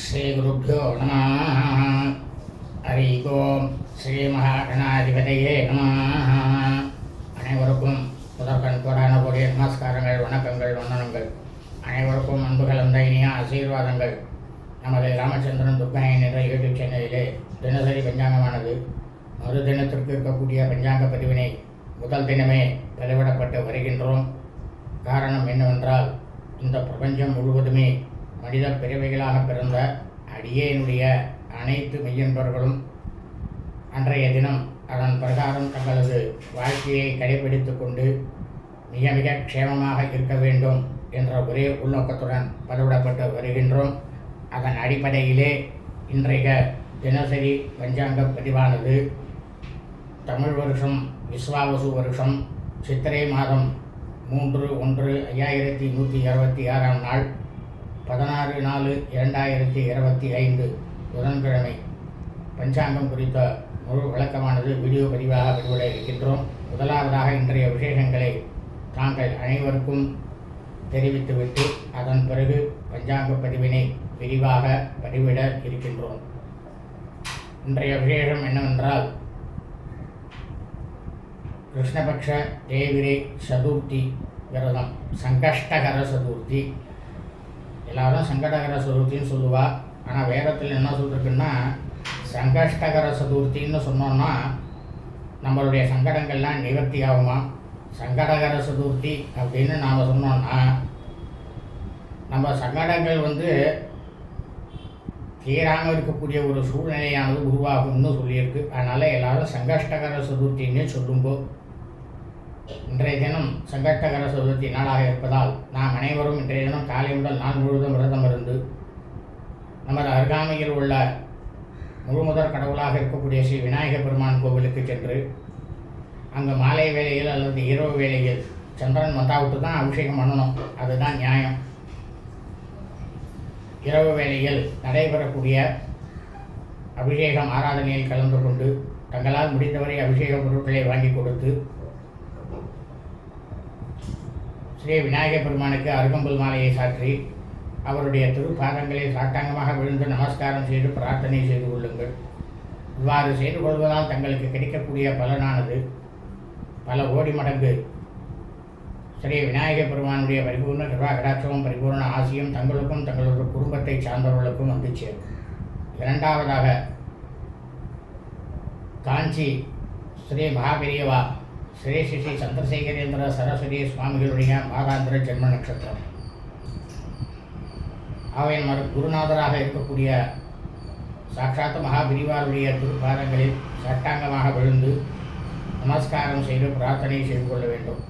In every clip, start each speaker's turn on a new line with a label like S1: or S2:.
S1: ஸ்ரீகுருப்போ நம. ஹரி ஓம் ஸ்ரீ மகாகணாதிபதியே நம. அனைவருக்கும் முதற்கண் கோடான கூடிய நமஸ்காரங்கள் வணக்கங்கள் வண்ணனங்கள் அனைவருக்கும் அன்பு கலந்த இனிய ஆசீர்வாதங்கள். நமது ராமச்சந்திரன் துர்காயன் என்ற யூடியூப் சேனலிலே தினசரி பஞ்சாங்கமானது. மறு தினத்திற்கு இருக்கக்கூடிய பஞ்சாங்க பதிவினை முதல் தினமே பதிவிடப்பட்டு வருகின்றோம். காரணம் என்னவென்றால் இந்த பிரபஞ்சம் முழுவதுமே மனித பிறவைகளாக பிறந்த அடியேனுடைய அனைத்து மெய்யன்பர்களும் அன்றைய தினம் அதன் பிரகாரம் தங்களது வாழ்க்கையை கடைபிடித்து கொண்டு மிக மிக க்ஷேமமாக இருக்க வேண்டும் என்ற ஒரே உள்நோக்கத்துடன் பதிவிடப்பட்டு வருகின்றோம். அதன் அடிப்படையிலே இன்றைய தினசரி பஞ்சாங்க பதிவானது. தமிழ் வருஷம் விஸ்வாவசு வருஷம் சித்திரை மாதம் மூன்று ஒன்று ஐயாயிரத்தி நூற்றி அறுபத்தி ஆறாம் நாள். பதினாறு நாலு இரண்டாயிரத்தி இருபத்தி ஐந்து புதன்கிழமை. பஞ்சாங்கம் குறித்த முழு விளக்கமானது வீடியோ பதிவாக வெளியிட இருக்கின்றோம் முதலாவதாக இன்றைய விசேஷங்களை தாங்கள் அனைவருக்கும் தெரிவித்துவிட்டு அதன் பிறகு பஞ்சாங்க பதிவினை விரிவாக பதிவிட இருக்கின்றோம். இன்றைய விசேஷம் என்னவென்றால் கிருஷ்ணபக்ஷ தேவிரை சதுர்த்தி விரதம் சங்கஷ்டகர சதுர்த்தி. எல்லாரும் சங்கடகர சதுர்த்தின்னு சொல்லுவா. ஆனால் வேதத்தில் என்ன சொல்லிருக்குன்னா சங்கஷ்டகர சதுர்த்தின்னு சொன்னோன்னா நம்மளுடைய சங்கடங்கள்லாம் நிவர்த்தி ஆகுமா? சங்கடகர சதுர்த்தி அப்படின்னு நாம் சொன்னோன்னா நம்ம சங்கடங்கள் வந்து தீராமல் இருக்கக்கூடிய ஒரு சூழ்நிலையானது உருவாகும்னு சொல்லியிருக்கு. அதனால் எல்லாரும் சங்கஷ்டகர சதுர்த்தின்னே சொல்லும்போது இன்றைய தினம் சங்கட்டகர சதுர்த்தி நாளாக இருப்பதால் நாம் அனைவரும் இன்றைய தினம் காலை முதல் நாள் முழுவதும் விரதம் இருந்து நமது அருகாமையில் உள்ள முழுமுதற் கடவுளாக இருக்கக்கூடிய ஸ்ரீ விநாயக பெருமான் கோவிலுக்கு சென்று அங்கே மாலை வேளையில் அல்லது இரவு வேளையில் சந்திரன் வந்தாவிட்டு தான் அபிஷேகம் பண்ணணும். அதுதான் நியாயம். இரவு வேளையில் நடைபெறக்கூடிய அபிஷேகம் ஆராதனையில் கலந்து கொண்டு தங்களால் முடிந்தவரை அபிஷேக பொருட்களை வாங்கி கொடுத்து ஸ்ரீ விநாயகப் பெருமானுக்கு அருகம்புல் மாலையை சாற்றி அவருடைய திருப்பாதங்களை சாட்டாங்கமாக விழுந்து நமஸ்காரம் செய்து பிரார்த்தனை செய்து கொள்ளுங்கள். இவ்வாறு செய்து கொள்வதால் தங்களுக்கு கிடைக்கக்கூடிய பலனானது பல கோடி மடங்கு. ஸ்ரீ விநாயகப் பெருமானுடைய பரிபூர்ண கிருபாகடாட்சமும் பரிபூர்ண ஆசியும் தங்களுக்கும் தங்களது குடும்பத்தை சார்ந்தவர்களுக்கும் வந்து சேரும் இரண்டாவதாக காஞ்சி ஸ்ரீ மகாபெரியவா ஸ்ரீ ஸ்ரீ ஸ்ரீ சந்திரசேகரேந்திர சரஸ்வதி சுவாமிகளுடைய மாதாந்திர ஜென்ம நட்சத்திரம். அவையின் மறு குருநாதராக இருக்கக்கூடிய சாட்சாத் மகாபிரிவாருடைய திருப்பாதங்களில் சட்டாங்கமாக விழுந்து நமஸ்காரம் செய்து பிரார்த்தனை செய்து கொள்ள வேண்டும்.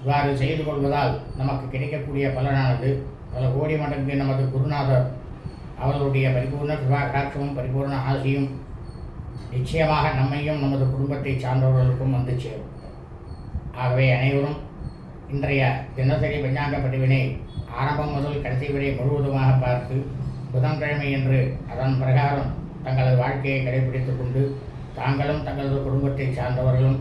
S1: இவ்வாறு செய்து கொள்வதால் நமக்கு கிடைக்கக்கூடிய பலனானது பல கோடி மடங்கு நமது குருநாதர் அவர்களுடைய பரிபூர்ண கிருபா கடாட்சமும் பரிபூர்ண ஆசியும் நிச்சயமாக நம்மையும் நமது குடும்பத்தை சார்ந்தவர்களுக்கும் வந்து சேரும். ஆகவே அனைவரும் இன்றைய தினசரி பஞ்சாங்க பதிவினை ஆரம்பம் முதல் கடைசி வரை முழுவதுமாக பார்த்து புதன்கிழமை என்று அதன் பிரகாரம் தங்களது வாழ்க்கையை கடைபிடித்துக் கொண்டு தாங்களும் தங்களது குடும்பத்தை சார்ந்தவர்களும்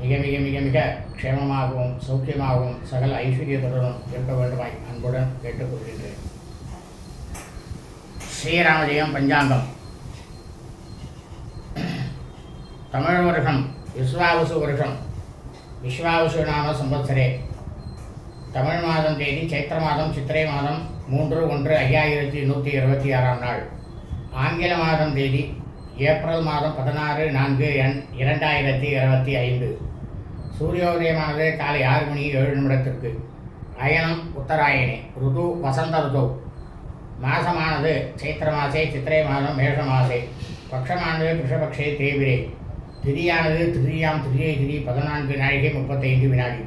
S1: மிக மிக மிக மிக க்ஷேமமாகவும் சௌக்கியமாகவும் சகல ஐஸ்வர்யத்துடனும் இருக்க வேண்டுமாய் அன்புடன் கேட்டுக்கொள்கின்றேன். ஸ்ரீராமஜெயம் பஞ்சாங்கம். தமிழ் வருஷம் விஸ்வாவசு வருஷம் விஸ்வாவசு நாம சம்பத்சரே. தமிழ் மாதம் தேதி சைத்திர மாதம் சித்திரை மாதம் மூன்று ஒன்று ஐயாயிரத்தி நூற்றி இருபத்தி ஆறாம் நாள். ஆங்கில மாதம் தேதி ஏப்ரல் மாதம் பதினாறு நான்கு எண் இரண்டாயிரத்தி இருபத்தி ஐந்து. சூரியோதயமானது காலை ஆறு மணி ஏழு நிமிடத்திற்கு. அயனம் உத்தராயணே ருது வசந்த ருது. மாசமானது சைத்திர மாசே சித்திரை மாதம் மேஷ மாசே. பக்ஷமானது கிருஷபக்ஷே தேவிரே திதியானது திரியாம் திரியை திரி பதினான்கு நாழிகை முப்பத்தைந்து வினாடி.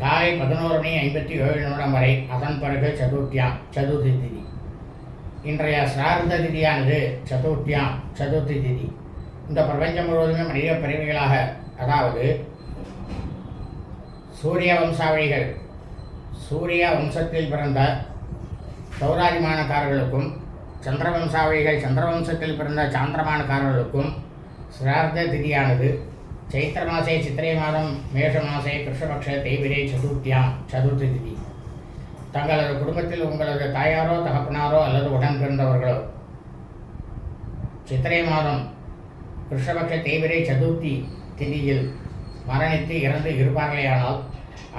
S1: காலை பதினோரு மணி ஐம்பத்தி ஏழு நிமிடம் வரை அதன் பிறகு சதுர்த்தியாம் சதுர்த்தி திதி. இன்றைய சிரார்த்த திதியானது சதுர்த்தியாம் சதுர்த்தி திதி. இந்த பிரபஞ்சம் முழுவதுமே மனித பிரிவுகளாக அதாவது சூரிய வம்சாவளிகள் சூரிய வம்சத்தில் பிறந்த சௌராஜிமானக்காரர்களுக்கும் சந்திர வம்சாவளிகள் சந்திர வம்சத்தில் பிறந்த சாந்திரமானக்காரர்களுக்கும் சிரார்த்த திதியானது. சைத்திர மாசே சித்திரை மாதம் மேஷ மாசே கிருஷ்ணபக்ஷ தேய்பிரை சதுர்த்தியாம் சதுர்த்தி திதி. தங்களது குடும்பத்தில் உங்களது தாயாரோ தகப்பனாரோ அல்லது உடன் பிறந்தவர்களோ சித்திரை மாதம் கிருஷ்ணபக்ஷ தேய்பிரை சதுர்த்தி திதியில் மரணித்து இறந்து இருப்பார்களேயானால்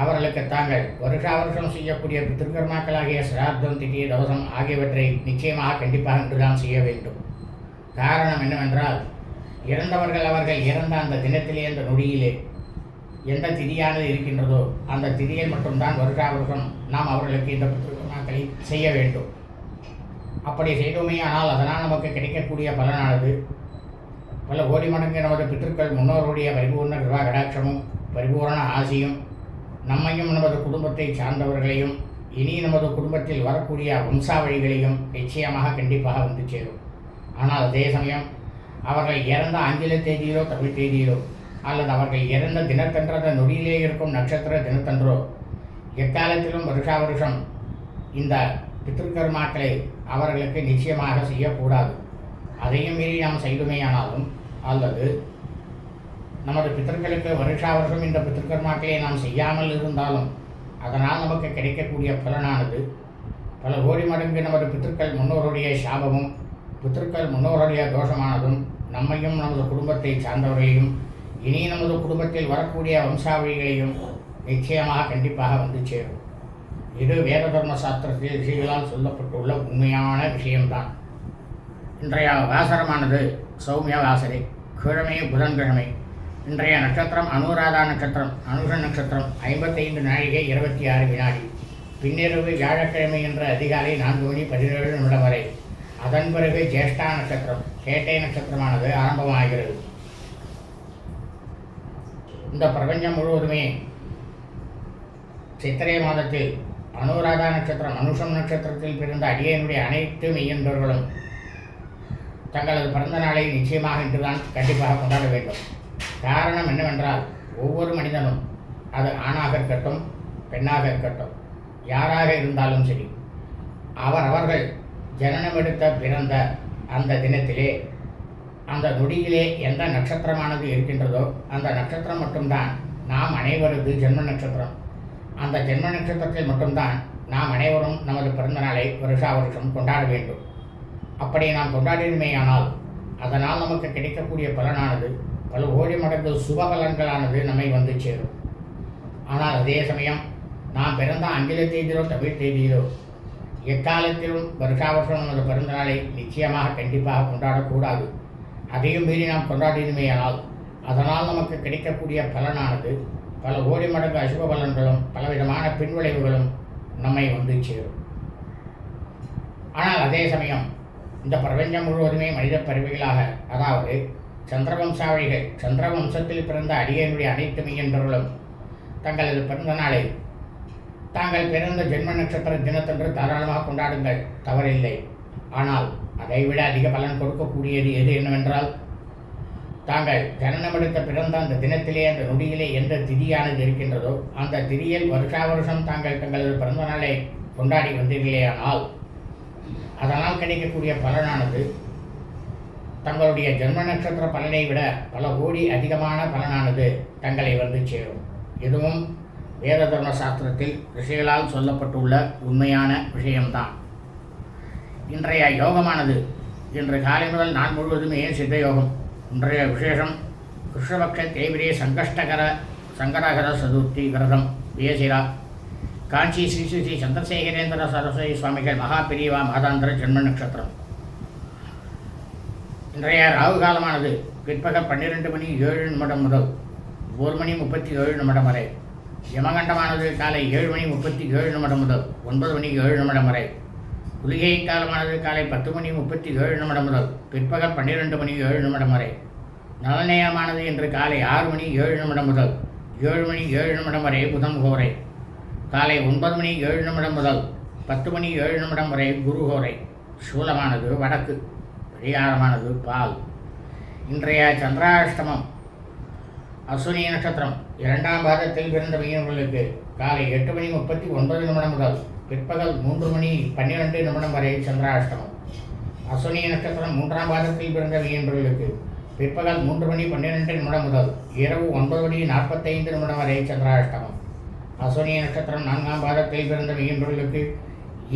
S1: அவர்களுக்கு தாங்கள் வருஷா வருஷம் செய்யக்கூடிய பித்திருக்கர்மாக்களாகிய சிரார்த்தம் திதி தவசம் ஆகியவற்றை நிச்சயமாக கண்டிப்பாக இன்றுதான் செய்ய வேண்டும். காரணம் என்னவென்றால் இறந்தவர்கள் அவர்கள் இறந்த அந்த தினத்திலே அந்த நொடியிலே எந்த திதியானது இருக்கின்றதோ அந்த திதியை மட்டும்தான் வருஷா நாம் அவர்களுக்கு இந்த பித்திருக்கர்மாக்களை செய்ய வேண்டும். அப்படி செய்தோமே ஆனால் அதனால் நமக்கு கிடைக்கக்கூடிய பலனானது பல கோடி மடங்கு நமது பித்திருக்கள் முன்னோருடைய பரிபூர்ண கிருபா கடாட்சமும் பரிபூரண ஆசியும் நம்மையும் நமது குடும்பத்தை சார்ந்தவர்களையும் இனி நமது குடும்பத்தில் வரக்கூடிய வம்சாவழிகளையும் நிச்சயமாக கண்டிப்பாக வந்து சேரும். ஆனால் அதே சமயம் அவர்கள் இறந்த ஆங்கில தேதியிலோ தமிழ் தேதியிலோ அல்லது அவர்கள் இறந்த தினத்தன்றத நொடியிலே இருக்கும் நட்சத்திர தினத்தன்றோ எக்காலத்திலும் வருஷா வருஷம் இந்த பித்திருக்கர்மாக்களை அவர்களுக்கு நிச்சயமாக செய்யக்கூடாது. அதையும் மீறி நாம் செய்துமேயானாலும் அல்லது நமது பித்தர்களுக்கு வருஷா வருஷம் இந்த பித்திருக்கர்மாக்களை நாம் செய்யாமல் இருந்தாலும் அதனால் நமக்கு கிடைக்கக்கூடிய பலனானது பல கோடி மடங்கு நமது பித்திருக்கள் முன்னோருடைய சாபமும் பித்திருக்கள் முன்னோருடைய தோஷமானதும் நம்மையும் நமது குடும்பத்தை சார்ந்தவர்களையும் இனி நமது குடும்பத்தில் வரக்கூடிய வம்சாவளிகளையும் நிச்சயமாக கண்டிப்பாக வந்து சேரும். இது வேத தர்ம சாஸ்திரத்தில் ரிஷிகளால் சொல்லப்பட்டுள்ள உண்மையான விஷயம்தான். இன்றைய வாசரமானது சௌமிய வாசரை கிழமை புதன்கிழமை. இன்றைய நட்சத்திரம் அனுராதா நட்சத்திரம் அனுஷ நட்சத்திரம் ஐம்பத்தைந்து நாழிகை இருபத்தி ஆறு வினாடி. பின்னிரவு வியாழக்கிழமை என்ற அதிகாலை நான்கு மணி பதினேழு நிமிடம் வரை. அதன் பிறகு ஜேஷ்டா நட்சத்திரம் கேட்டை நட்சத்திரமானது ஆரம்பமாகிறது. இந்த பிரபஞ்சம் முழுவதுமே சித்திரை மாதத்தில் அனுராதா நட்சத்திரம் அனுஷம் நட்சத்திரத்தில் பிறந்த அடியனுடைய அனைத்து மெய்யன்பர்களும் தங்களது பிறந்த நாளை நிச்சயமாக இன்றுதான் கண்டிப்பாக கொண்டாட வேண்டும். காரணம் என்னவென்றால் ஒவ்வொரு மனிதனும் அது ஆணாக இருக்கட்டும் பெண்ணாக இருக்கட்டும் யாராக இருந்தாலும் சரி அவர் அவர்கள் ஜனனம் எடுத்த பிறந்த அந்த தினத்திலே அந்த நொடியிலே எந்த நட்சத்திரமானது இருக்கின்றதோ அந்த நட்சத்திரம் மட்டும்தான் நாம் அனைவரது ஜென்ம நட்சத்திரம். அந்த ஜென்ம நட்சத்திரத்தில் மட்டும்தான் நாம் அனைவரும் நமது பிறந்த நாளை வருஷா வருஷம் கொண்டாட வேண்டும். அப்படி நாம் கொண்டாடினமேயானால் அதனால் நமக்கு கிடைக்கக்கூடிய பலனானது பல ஓடி மடங்கு சுப பலன்களானது நம்மை வந்து சேரும். ஆனால் அதே சமயம் நாம் பிறந்த ஆங்கில தேதியிலோ தமிழ் தேதியிலோ எக்காலத்திலும் வருஷா வருஷம் நமது பிறந்தநாளை நிச்சயமாக கண்டிப்பாக கொண்டாடக்கூடாது. அதையும் மீறி நாம் கொண்டாடினமேயானால் அதனால் நமக்கு கிடைக்கக்கூடிய பலனானது பல கோடி மடங்கு அசுப பலன்களும் பலவிதமான பின்விளைவுகளும் நம்மை வந்து சேரும். ஆனால் அதே சமயம் இந்த பிரபஞ்சம் முழுவதுமே மனித பறவைகளாக அதாவது சந்திரவம்சாவளிகள் சந்திரவம்சத்தில் பிறந்த அடியனுடைய அனைத்து மெய்யன்பர்களும் தங்களது பிறந்த நாளை தாங்கள் பிறந்த ஜென்ம நட்சத்திர தினத்தன்று தாராளமாக கொண்டாடுங்கள். தவறில்லை. ஆனால் அதைவிட அதிக பலன் கொடுக்கக்கூடியது எது என்னவென்றால் தாங்கள் ஜனனமெடுத்த பிறந்த அந்த தினத்திலே அந்த நொடியிலே எந்த திதியானது இருக்கின்றதோ அந்த திதியில் வருஷா வருஷம் தாங்கள் தங்களது பிறந்த நாளை கொண்டாடி வந்தீர்களேயானால் அதனால் கிடைக்கக்கூடிய பலனானது தங்களுடைய ஜென்ம நட்சத்திர பலனை விட பல கோடி அதிகமான பலனானது தங்களை வந்து சேரும். இதுவும் வேததர்ம சாஸ்திரத்தில் ரிஷிகளால் சொல்லப்பட்டுள்ள உண்மையான விஷயம்தான். இன்றைய யோகமானது இன்று காலை முதல் நான் முழுவதுமே சித்த யோகம் இன்றைய விசேஷம் கிருஷ்ணபக்ஷ தேவிரே சங்கஷ்டகர சங்கடகர சதுர்த்தி விரதம். வேசிரா காஞ்சி ஸ்ரீ ஸ்ரீ ஸ்ரீ சந்திரசேகரேந்திர சரஸ்வதி சுவாமிகள் மகா மாதாந்திர ஜென்ம நட்சத்திரம். இன்றைய ராகு காலமானது பிற்பகல் பன்னிரெண்டு மணி ஏழு நிமிடம் முதல் ஒரு மணி முப்பத்தி ஏழு நிமிடம் வரை. யமகண்டமானது காலை ஏழு மணி முப்பத்தி ஏழு நிமிடம் முதல் ஒன்பது மணி ஏழு நிமிடம் வரை. குளிகை காலமானது காலை பத்து மணி முப்பத்தி ஏழு நிமிடம் முதல் பிற்பகல் பன்னிரெண்டு மணி ஏழு நிமிடம் வரை. நலநேயமானது இன்று காலை ஆறு மணி ஏழு நிமிடம் முதல் ஏழு மணி ஏழு நிமிடம் வரை புதன் கோரை. காலை ஒன்பது மணி ஏழு நிமிடம் முதல் பத்து மணி ஏழு நிமிடம் வரை குருஹோரை சூலமானது வடக்கு பரிகாரமானது பால். இன்றைய சந்திராஷ்டமம் அஸ்வினி நட்சத்திரம். இரண்டாம் பாதத்தில் பிறந்த மீனவர்களுக்கு காலை எட்டு மணி முப்பத்தி ஒன்பது நிமிடம் முதல் பிற்பகல் மூன்று மணி பன்னிரெண்டு நிமிடம் வரை சந்திராஷ்டமம். அஸ்வினி நட்சத்திரம் மூன்றாம் பாதத்தில் பிறந்த மீனவர்களுக்கு பிற்பகல் மூன்று மணி பன்னிரெண்டு நிமிடம் முதல் இரவு ஒன்பது மணி நாற்பத்தைந்து நிமிடம் வரை சந்திராஷ்டமம். அஸ்வினி நட்சத்திரம் நான்காம் பாதத்தில் பிறந்த மீனவர்களுக்கு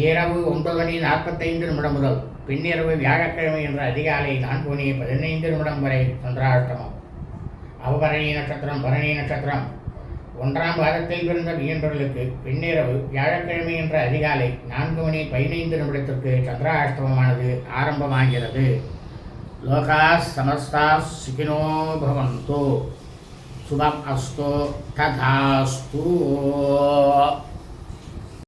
S1: இரவு ஒன்பது மணி நாற்பத்தைந்து நிமிடம் முதல் பின்னிரவு வியாழக்கிழமை என்ற அதிகாலை நான்கு மணி பதினைந்து நிமிடம் வரை சந்திராஷ்டமம். அவபரணி நட்சத்திரம் பரணி நட்சத்திரம். ஒன்றாம் பாதத்தில் பிறந்த மீன்பர்களுக்கு பின்னிரவு வியாழக்கிழமை என்ற அதிகாலை நான்கு மணி பதினைந்து நிமிடத்திற்கு சந்திராஷ்டமமானது ஆரம்பமாகிறது. லோகா சமஸ்தா சுகினோ பவந்தோ. சுபம் அஸ்தோ ததாஸ்து